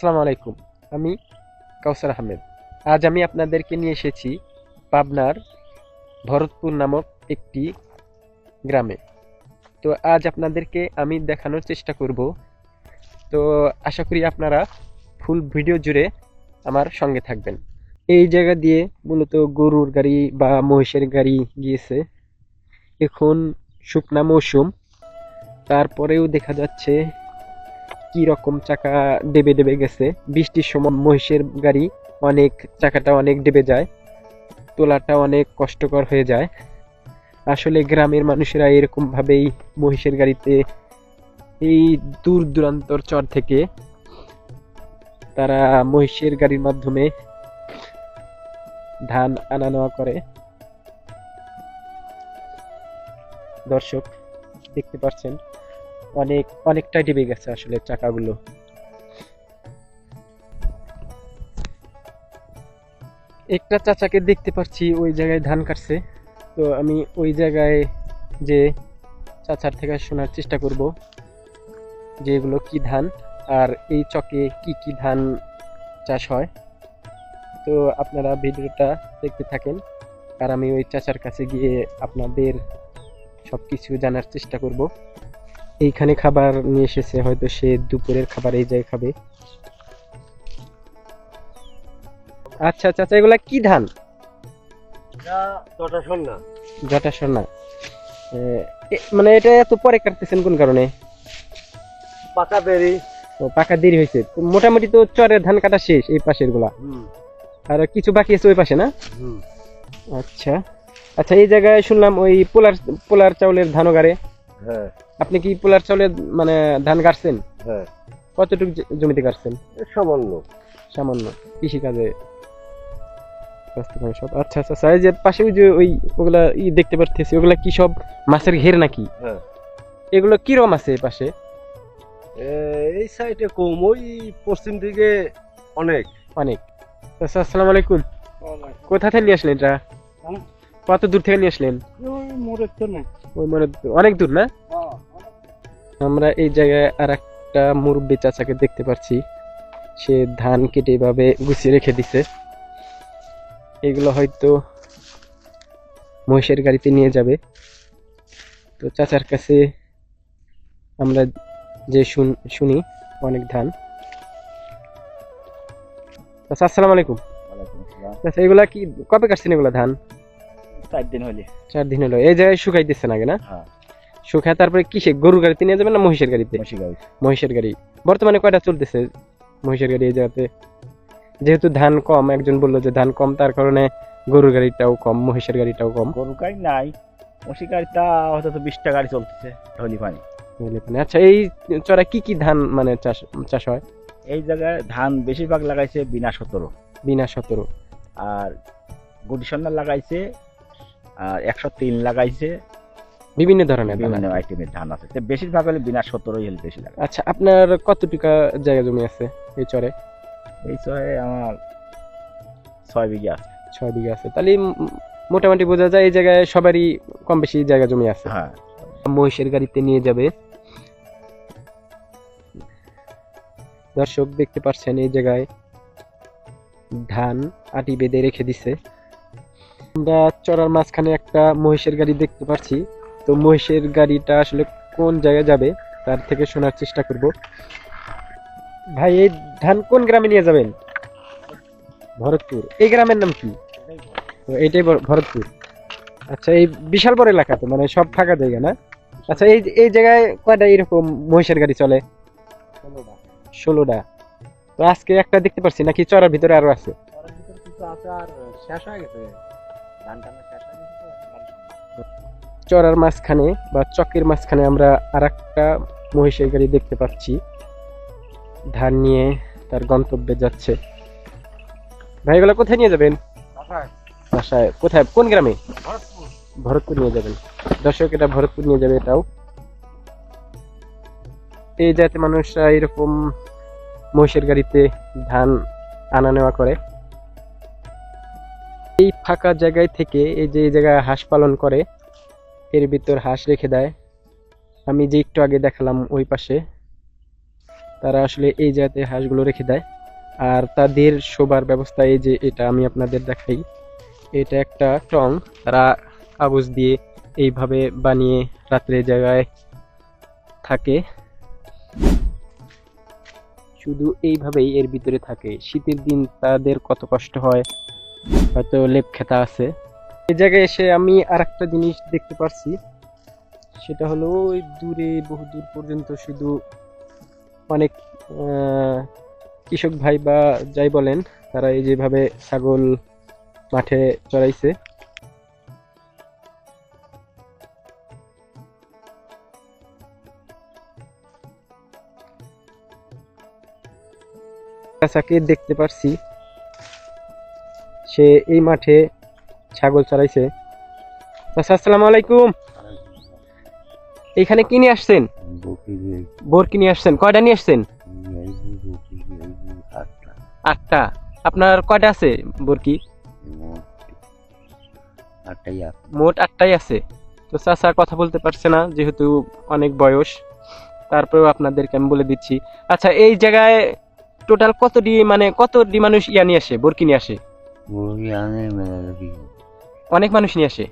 আসসালামু আলাইকুম আমি কাউসার আহমেদ। আজ আমি আপনাদেরকে নিয়ে এসেছি পাবনার ভরতপুর নামক একটি গ্রামে। তো আজ আপনাদেরকে আমি দেখানোর চেষ্টা করব। তো আশা করি আপনারা ফুল ভিডিও জুড়ে আমার সঙ্গে থাকবেন। এই জায়গা দিয়ে মূলত গরুর গাড়ি বা মহিষের গাড়ি গিয়েছে। এখন শুকনা মৌসুম। তারপরেও দেখা যাচ্ছে কি রকম চাকা ডেবে ডেবে গেছে। বৃষ্টির সময় মহিষের গাড়ি অনেক, চাকাটা অনেক ডেবে যায়, তোলাটা অনেক কষ্টকর হয়ে যায়। আসলে গ্রামের মানুষেরা এরকম ভাবেই মহিষের গাড়িতে এই দূর দূরান্তর চর থেকে তারা মহিষের গাড়ির মাধ্যমে ধান আনা নেওয়া করে। দর্শক, দেখতে পাচ্ছেন অনেক, অনেকটাই ডেবে গেছে আসলে চাকাগুলো। একটা চাচাকে দেখতে পাচ্ছি ওই জায়গায় ধান কাটছে। তো আমি ওই জায়গায় যে চাচার থেকে শোনার চেষ্টা করব যে এগুলো কি ধান আর এই চকে কি কি ধান চাষ হয়। তো আপনারা ভিডিওটা দেখতে থাকেন আর আমি ওই চাচার কাছে গিয়ে আপনাদের সব কিছু জানার চেষ্টা করব। এইখানে খাবার নিয়ে এসেছে হয়তো সে দুপুরের খাবার এই জায়গায় খাবে। আচ্ছা চাচা এগুলা কি ধান? জটা সোনা মানে এটা এত পরে কাটতেছেন কোন কারণে? পাকা বেরি। ও পাকা দেরি হয়েছে। মোটামুটি তো চরের ধান কাটা শেষ এই পাশেরগুলা আর কিছু বাকি আছে ওই পাশে না? আচ্ছা। আচ্ছা এই জায়গায় শুনলাম ওই পোলার পোলার চাউলের ধানও গাড়ে। হ্যাঁ। আপনি কি পোলার চাউলের মানে ধান কাটছেন হ্যাঁ। কতটুকু জমিতে কাটছেন সামান্য। সামান্য। থাকে সব। আচ্ছা আচ্ছা আচ্ছা, এই যে পাশে ওই যে ওই ওগুলা ই দেখতে পারতেছি ওগুলা কি সব মাছের ঘের নাকি? হ্যাঁ। এগুলো কিরম আছে এই পাশে? এই সাইডে কম ওই পশ্চিম দিকে অনেক। অনেক। আচ্ছা আসসালামু আলাইকুম। কোথা থেকে নিয়ে আসলেন এটা? কত দূর থেকে নিয়ে আসলেন? মোড়ের তো না ওই মানে অনেক দূর না? আমরা এই জায়গায় আর একটা মুরব্বী চাচাকে দেখতে পাচ্ছি সে ধান কেটে এভাবে গুছিয়ে রেখে দিছে। এগুলো হয়তো মহিষের গাড়িতে নিয়ে যাবে। তো চাচার কাছে আমরা যে শুন- শুনি অনেক ধান। চাচা আসসালামু আলাইকুম। আচ্ছা এগুলা কি কবে কাটছেন এগুলা ধান? চার দিন হলে চার দিন হলো। এই জায়গায় শুকাই দিচ্ছেন আগে না? হ্যাঁ। শুকায় তারপরে কিসে? গরুর গাড়িতে নিয়ে যাবেন না মহিষের গাড়িতে? গাড়ি। মহিষের গাড়ি। বর্তমানে কয়টা চলতেছে মহিষের গাড়ি এই জায়গাতে? যেহেতু ধান কম একজন বলল যে ধান কম তার কারণে গরুর গাড়িটাও কম মহিষের গাড়িটাও কম। গরু গাড়ি নাই। মসি গাড়িটা হয়তো বিশটা গাড়ি চলতেছে ঢলি পানি। পানি। আচ্ছা এই চড়া কি কি ধান মানে চাষ চাষ হয়? এই জায়গায় ধান বেশিরভাগ লাগাইছে বিনা সতেরো। বিনা সতেরো। আর গুটি সন্ধ্যা লাগাইছে আর একশো তিন লাগাইছে। বিভিন্ন ধরনের বিভিন্ন আইটেমের ধান আছে। বেশিরভাগ হলে বিনা সতেরোই হলে বেশি লাগে। আচ্ছা আপনার কত টাকা জায়গা জমি আছে এই চরে? এই চরে আমার ছয় বিঘা আছে। ছয় বিঘা আছে। তাহলে মোটামুটি বোঝা যায় এই জায়গায় সবারই কম বেশি জায়গা জমি আছে। হ্যাঁ। মহিষের গাড়িতে নিয়ে যাবে। দর্শক দেখতে পাচ্ছেন এই জায়গায় ধান আটি বেঁধে রেখে দিছে। আমরা চড়ার মাঝখানে একটা মহিষের গাড়ি দেখতে পাচ্ছি। তো মহিষের গাড়িটা আসলে কোন জায়গায় যাবে, তার থেকে শোনার চেষ্টা করব। ভাই, এই ধান কোন গ্রামে নিয়ে যাবেন? ভরতপুর। এই গ্রামের নাম কি? তো এইটাই ভর- ভরতপুর। আচ্ছা এই বিশাল বড় এলাকা তো মানে সব ফাঁকা জায়গা না? আচ্ছা এই এই জায়গায় কয়টা এরকম মহিষের গাড়ি চলে? ষোলোটা। তো আজকে একটা দেখতে পাচ্ছি নাকি চড়ার ভিতরে আরও আছে? শেষ হয়ে গেছে। চড়ার মাঝখানে বা চকের মাঝখানে আমরা আর একটা মহিষের গাড়ি দেখতে পাচ্ছি। ধান নিয়ে তার গন্তব্যে যাচ্ছে। ভাই এগুলো কোথায় নিয়ে যাবেন? বাসায়। কোথায়? কোন গ্রামে? ভরতপুর। নিয়ে যাবেন। দর্শক এটা ভরতপুর নিয়ে যাবে এটাও। এই জাতি মানুষরা এরকম মহিষের গাড়িতে ধান আনা নেওয়া করে। এই ফাঁকা জায়গায় থেকে এই যে এই জায়গায় হাঁস পালন করে এর ভিতর হাঁস রেখে দেয়। আমি যে একটু আগে দেখালাম ওই পাশে, তারা আসলে এই জায়গাতে হাঁসগুলো রেখে দেয়। আর তাদের শোবার ব্যবস্থা এই যে এটা আমি আপনাদের দেখাই, এটা একটা টং। তারা কাগজ দিয়ে এইভাবে বানিয়ে রাত্রে জায়গায় থাকে। শুধু এইভাবেই এর ভিতরে থাকে। শীতের দিন তাদের কত কষ্ট হয়, হয়তো লেপ খেতা আছে। এই জায়গায় এসে আমি আর একটা জিনিস দেখতে পারছি। সেটা হলো ওই দূরে, বহু দূর পর্যন্ত শুধু অনেক কৃষক ভাই বা যাই বলেন, তারা এই যেভাবে ছাগল মাঠে চড়াইছে। দেখতে পারছি। সে এই মাঠে ছাগল চড়াইছে। চাচা আসসালামু আলাইকুম। এখানে কি নিয়ে আসছেন? বোর কি নিয়ে আসছেন? কয়টা নিয়ে আসছেন? আটটা। আপনার কয়টা আছে বোরকি মোট আটটাই আছে। তো চাচা কথা বলতে পারছে না যেহেতু অনেক বয়স। তারপরেও আপনাদেরকে আমি বলে দিচ্ছি। আচ্ছা এই জায়গায় টোটাল কত ডি মানে কত ডি মানুষ ইয়া নিয়ে আসে বোরকি নিয়ে আসে? অনেক মানুষ নিয়ে আসে।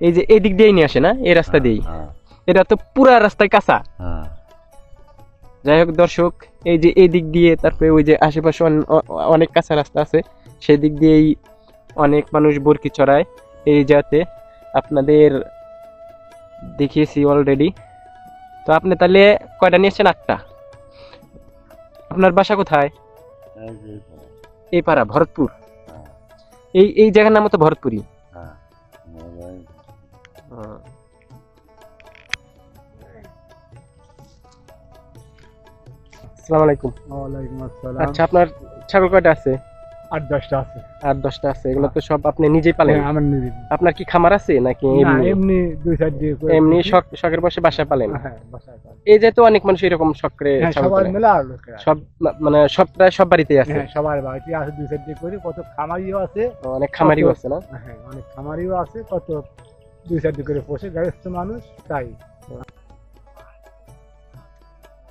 এই যে এই দিক দিয়েই নিয়ে আসে না? এই রাস্তা দিয়েই। এটা তো পুরা রাস্তায় কাঁচা। যাই হোক দর্শক এই যে এই দিক দিয়ে তারপরে ওই যে আশেপাশে অন- অনেক কাঁচা রাস্তা আছে। সেই দিক দিয়েই অনেক মানুষ বরকি চড়ায়। এই জাতে আপনাদের দেখিয়েছি অলরেডি তো আপনি তাহলে কয়টা নিয়ে নিয়েছেন আটটা? আপনার বাসা কোথায়? এই পাড়া। ভরতপুর। এই এই জায়গার নাম তো ভরতপুরি আসসালামু আলাইকুম। ওয়ালাইকুম আসসালাম। আচ্ছা আপনার ছাগল কয়টা আছে? আট দশটা আছে। আট দশটা আছে। এগুলো তো সব আপনি নিজেই পালেন। হ্যাঁ, আমার নিজে আপনার কি খামার আছে নাকি এমনি? এমনি দুই সাইড দিয়ে এমনি শখ শখের বসে বাসায় পালেন? হ্যাঁ। এই যে তো অনেক মানুষ এরকম শখ করে হ্যাঁ সবার মিলে আর সব মানে সব প্রায় সব বাড়িতেই আছে? সবার বাড়িতে আছে দুই সাইড দিয়ে করি কত খামারিও আছে অনেক খামারিও আছে না? হ্যাঁ অনেক খামারিও আছে কত দুই সাইড দিয়ে করে পোষে। গৃহস্থ মানুষ তাই।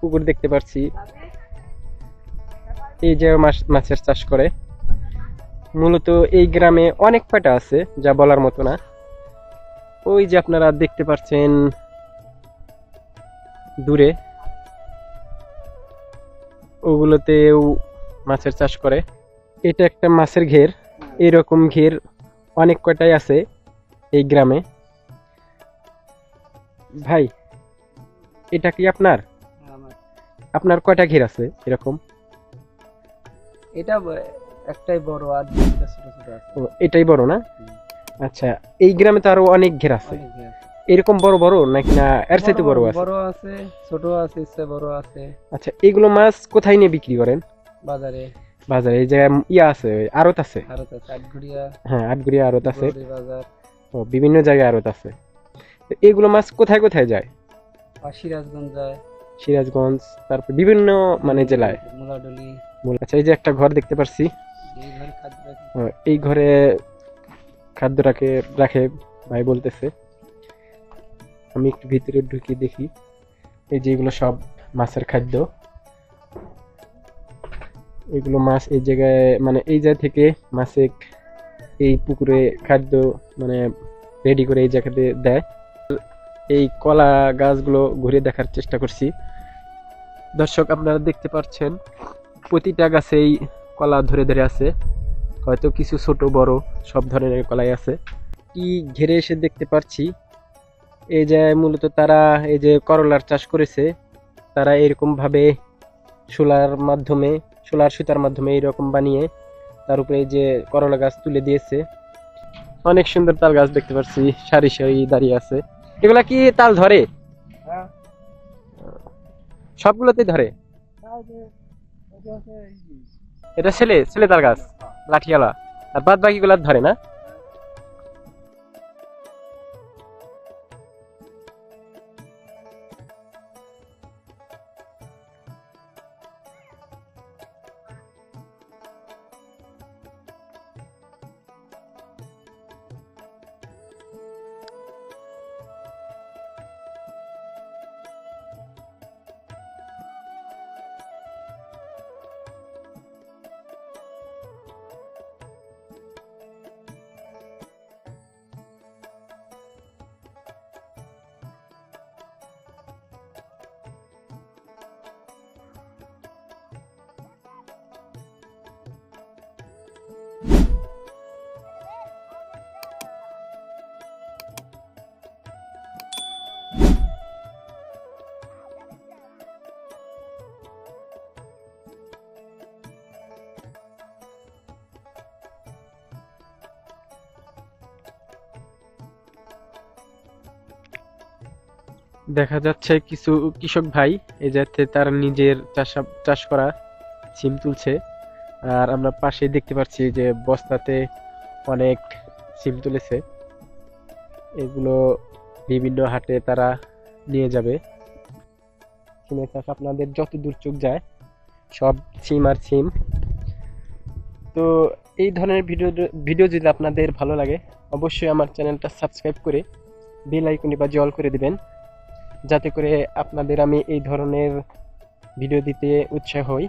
পুকুর দেখতে পাচ্ছি এই যে মাছ, মাছের চাষ করে। মূলত এই গ্রামে অনেক কয়টা আছে, যা বলার মতো না। ওই যে আপনারা দেখতে পাচ্ছেন দূরে। ওগুলোতেও মাছের চাষ করে। এটা একটা মাছের ঘের। এরকম ঘের অনেক কয়টাই আছে এই গ্রামে। ভাই, এটা কি আপনার? আপনার কয়টা ঘের আছে এরকম? এটা একটাই বড় আর দুইটা ছোট ছোট আছে। ও, এটাই বড় না? আচ্ছা এই গ্রামে তো আরও অনেক ঘের আছে। অনেক ঘের। এরকম বড় বড় নাকি না এর চাইতে বড় আছে? বড় আছে ছোট আছে ইচ্ছে বড় আছে। আচ্ছা এগুলো মাছ কোথায় নিয়ে বিক্রি করেন? বাজারে। বাজারে এই জায়গায় ইয়া আছে আড়ত আছে? ভারত আছে আটঘুরিয়া। হ্যাঁ আটগুড়িয়া আড়ত আছে। বাজার। ও বিভিন্ন জায়গায় আড়ত আছে। তো এগুলো মাছ কোথায় কোথায় যায়? সিরাজগঞ্জ যায়। সিরাজগঞ্জ তারপর বিভিন্ন মানে জেলায়। আচ্ছা এই যে একটা ঘর দেখতে পারছি। এই ঘরে খাদ্য রাখে। রাখে ভাই বলতেছে। আমি একটু ভিতরে ঢুকি দেখি। এই যে এগুলো সব মাছের খাদ্য। এগুলো মাছ এই জায়গায় মানে এই জায়গা থেকে মাছে এই পুকুরে খাদ্য মানে রেডি করে এই জায়গাতে দেয়। এই কলা গাছগুলো ঘুরে দেখার চেষ্টা করছি। দর্শক, আপনারা দেখতে পাচ্ছেন, প্রতিটা গাছেই কলা ধরে ধরে আছে। হয়তো কিছু ছোট, বড় সব ধরনের কলাই আছে। কি ঘেরে এসে দেখতে পাচ্ছি, এই যে মূলত তারা এই যে করলার চাষ করেছে, তারা এরকম ভাবে সোলার মাধ্যমে, সোলার সুতার মাধ্যমে এরকম বানিয়ে তার উপরে যে করলা গাছ তুলে দিয়েছে। অনেক সুন্দর তাল গাছ দেখতে পাচ্ছি, সারি সারি দাঁড়িয়ে আছে। এগুলা কি তাল ধরে? সবগুলোতে সবগুলোতেই ধরে? এটা ছেলে ছেলে তাল গাছ লাঠিয়ালা আর বাদ বাকি গুলা ধরে না? দেখা যাচ্ছে কিছু কৃষক ভাই, এই যাতে তার নিজের চাষা, চাষ করা সিম তুলছে। আর আমরা পাশে দেখতে পাচ্ছি যে বস্তাতে অনেক সিম তুলেছে। এগুলো বিভিন্ন হাটে তারা নিয়ে যাবে। সিমের চাষ আপনাদের যত দূর চোখ যায়, সব সিম আর সিম তো এই ধরনের ভিডিও ভিডিও যদি আপনাদের ভালো লাগে, অবশ্যই আমার চ্যানেলটা সাবস্ক্রাইব করে বেল আইকনে বা জল করে দিবেন। যাতে করে আপনাদের আমি এই ধরনের ভিডিও দিতে উৎসাহ হই।